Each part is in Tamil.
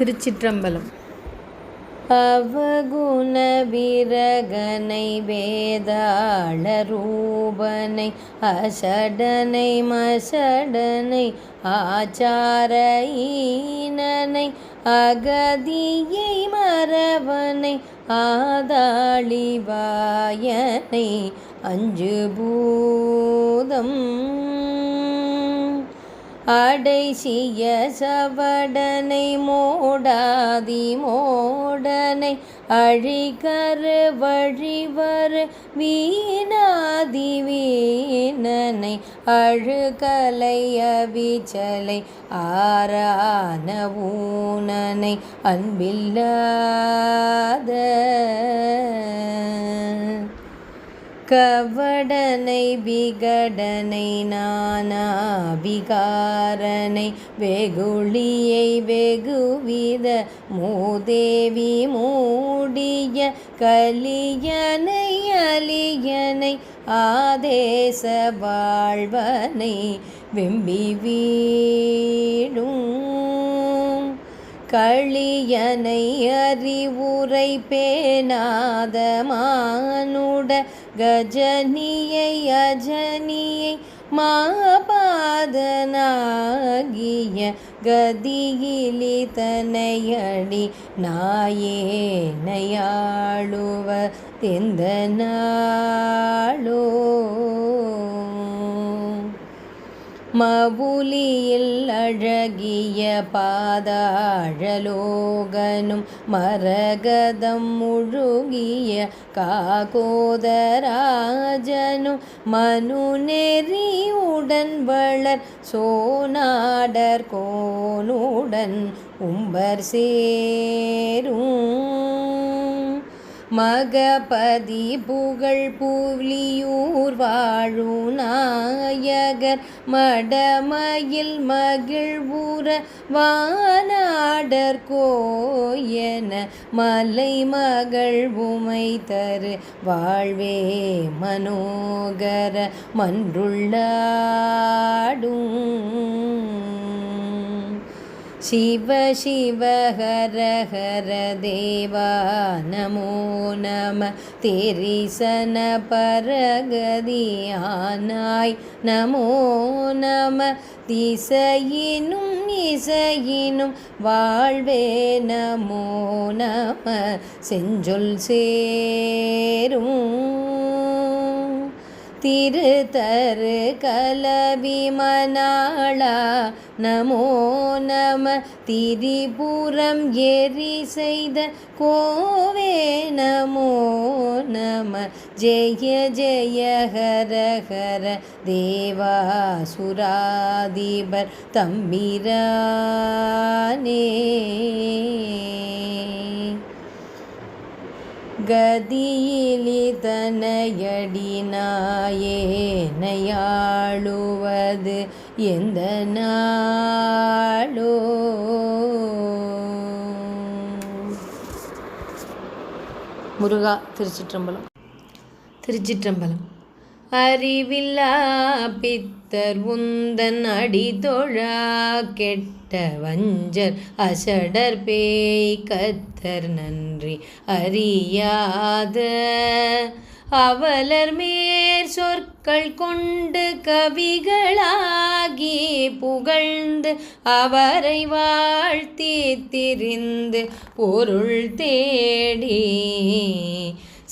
திருச்சிற்றம்பலம். அவகுண விரகனை வேதாள ரூபனை அசடனை மசடனை ஆச்சார ஈனனை அகதியை மறவனை ஆதாளிவாயனை அஞ்சு பூதம் அடைசிய சவடனை மோடாதி மோடனை அழிகரு வழிவரு வீணாதி வீணனை அழுகலைய அவிச்சலை ஆரான ஊனனை அன்பில்லாத கவடனை விகடனை நானா விகாரனை வெகுளியை வெகுவித மூதேவி மூடிய கலியனை அலியனை ஆதேச வாழ்வனை வெம்பி வீடும் களியனை அறிவுரை பேணாத மானுட கஜனியை அஜனியை மாபாதனாகிய கதியிலி தனையடி நாயேனையாளுவ தெந்த நாள் மவுலியில் அழகிய பாதாழலோகனும் மரகதம் முழுகிய காகோதராஜனும் மனு நெறியுடன் வளர் சோனாடர் கோனுடன் உம்பர் சேரும். மகபதி புகழ் புலியூர் வாழு நாயகர். மடமயில் மகிழ்வுற வானாடர் கோயன மலை மகள் உமை தரு. வாழ்வே மனோகர மன்றுள்ளாடும். शिव शिव हर हर देवा नमो நம तिरिसन परगदियानाय नमो நம திசையினும் இசையினும் வாழ்வே நமோ நம செஞ்சொல் சேரும் திருத்தரு கலவி மணாளா நமோ நம. திரிபுரம் எரி செய்த கோவே. நமோ நம. ஜெய ஜெய ஹர ஹர. தேவா சுராதிபர் தம்பிரானே. கதியிலி தனையடி நாயேனையாளுவது எந்த நாளோ முருகா திருச்சிற்றம்பலம் திருச்சிற்றம்பலம் அறிவில்லா பித்தர் உந்தன் அடிதொழா கெட்ட வஞ்சர் அசடர் பேய் கத்தர் நன்றி அறியாத அவலர் மேற் சொற்கள் கொண்டு கவிகளாகி புகழ்ந்து அவரை வாழ்த்தி திரிந்து பொருள் தேடி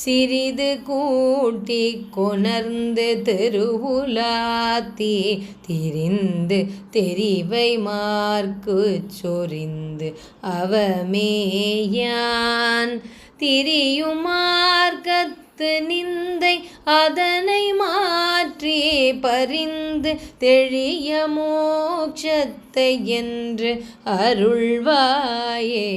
சிறிது கூட்டி கொணர்ந்து தெருவுலாத்தி திரிந்து தெரிவை மார்க்கு சொரிந்து அவமேயான். திரியும் மார்க்கத்து நிந்தை அதனை மாற்றி பறிந்து தெளிய மோட்சத்தை என்று அருள்வாயே.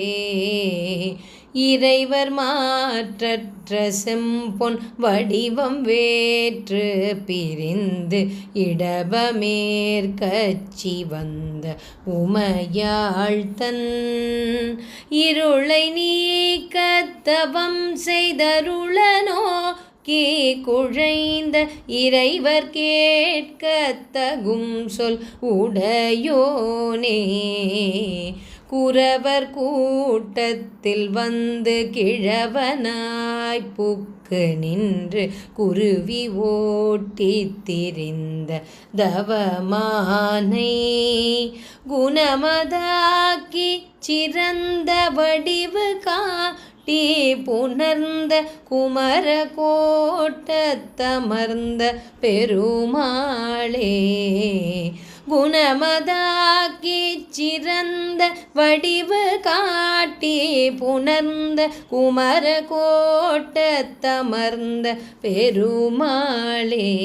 இறைவர் மாற்றற்ற செம்பொன் வடிவம் வேற்று பிரிந்து இடபமேற்கச்சி வந்த உமையாழ்த்தன் இருளை நீக்கத்தவம் செய்தருளனோ கே குழைந்த இறைவர் கேட்கத்தகும் சொல் உடையோனே. குறவர் கூட்டத்தில் வந்து கிழவனாய் புக்கு நின்று குருவி ஓட்டி திரிந்த தவமானை குணமதாக்கி சிறந்த வடிவு காட்டி புணர்ந்த குமர கோட்டத்தமர்ந்த பெருமாளே குணமதா குணமதாக்கி சிறந்த வடிவு காட்டி புணர்ந்த குமர கோட்டத்தமர்ந்த பெருமாளே.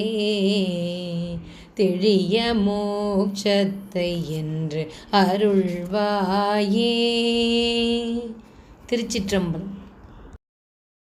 தெளிய மோட்சத்தை என்று அருள்வாயே. திருச்சிற்றம்பலம்.